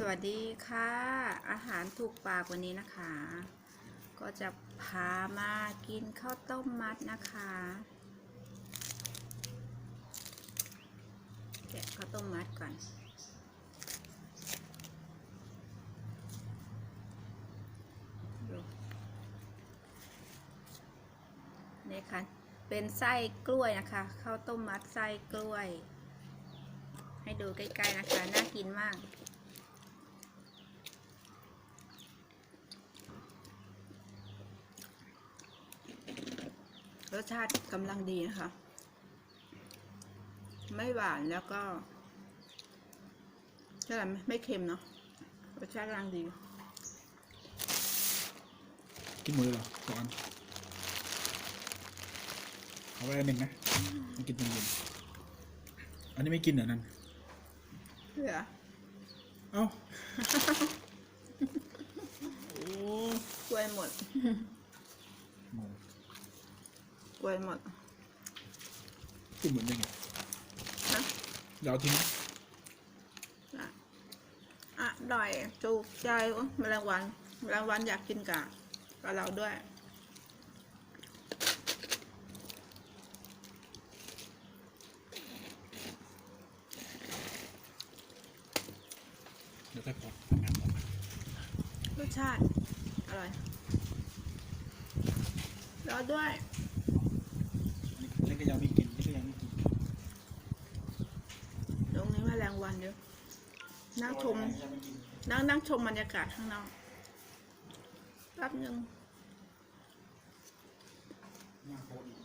สวัสดีค่ะ อาหารถูกปากวันนี้นะคะ ก็จะพามากินข้าวต้มมัดนะคะ แกะข้าวต้มมัดก่อน นี่ค่ะ เป็นไส้กล้วยนะคะข้าวต้มมัดไส้กล้วย ให้ดูใกล้ๆนะคะ น่ากินมาก สชาติกำลังดีนะคะ ไม่หวานแล้วก็ใช่ไหมไม่เค็มเนาะรสชาติกำลังดีกินมือเหรอสองอันเอาไว้อันหนึ่งนะมันกินเป็นเย็นอันนี้ไม่กินเหรอนั่นเหลือเอ้า โอ้กล้วยหมดโห กล้วยหมดกินเหมือนยังไงฮะเดี๋ยวเอาทิ้งอะอะอร่อยจูกใจโอ๊ยแมลงวันแมลงวันอยากกินกับกับเราด้วยเดี๋ยวค่อยพอทำงานต่อรสชาติอร่อยรอด้วยอันนี้ ก็ยังไม่กินนี่ก็ยังไม่กินตรงนี้แมลงวันเยอะนั่งชมยังไม่กินนั่งนั่งชมบรรยากาศข้างนอกแป๊บหนึ่งหน้าโพดอีก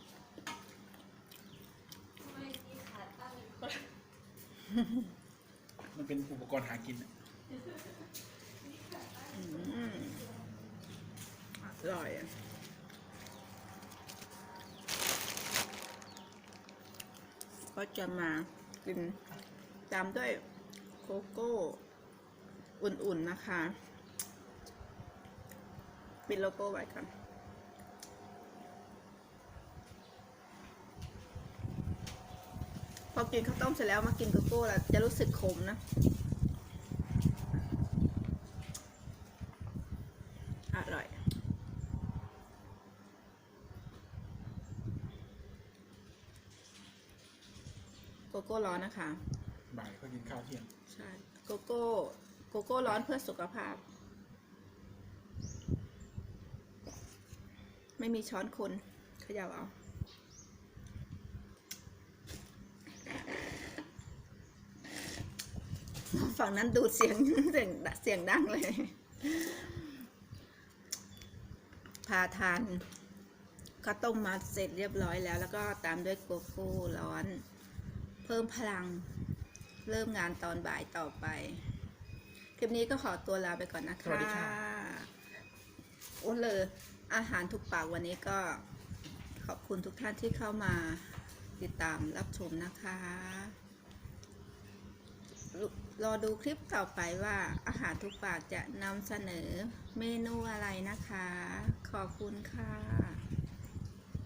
มันเป็นอุปกรณ์หากินอะอืมอร่อยอะ ก็จะมากินตามด้วยโกโก้อุ่นๆนะคะ ปิดโลโก้ไว้ก่อนพอกินข้าวต้มเสร็จแล้วมากินโกโก้แล้วจะรู้สึกขมนะ อร่อย โกโก้ร้อนนะคะ บ่ายก็กินข้าวเที่ยงใช่โกโก้โกโก้ร้อนเพื่อสุขภาพ ไม่มีช้อนคนเขย่าเอา ฝั่งนั้นดูดเสียง เสียงเสียงดังเลย พาทานข้าวต้มมัดเสร็จเรียบร้อยแล้ว แล้วก็ตามด้วยโกโก้ร้อน เพิ่มพลัง เริ่มงานตอนบ่ายต่อไป คลิปนี้ก็ขอตัวลาไปก่อนนะคะสวัสดีค่ะ โอ้เลยอาหารทุกปากวันนี้ก็ขอบคุณทุกท่านที่เข้ามาติดตามรับชมนะคะรรอดูคลิปต่อไปว่าอาหารทุกปากจะนำเสนอเมนูอะไรนะคะ ขอบคุณค่ะ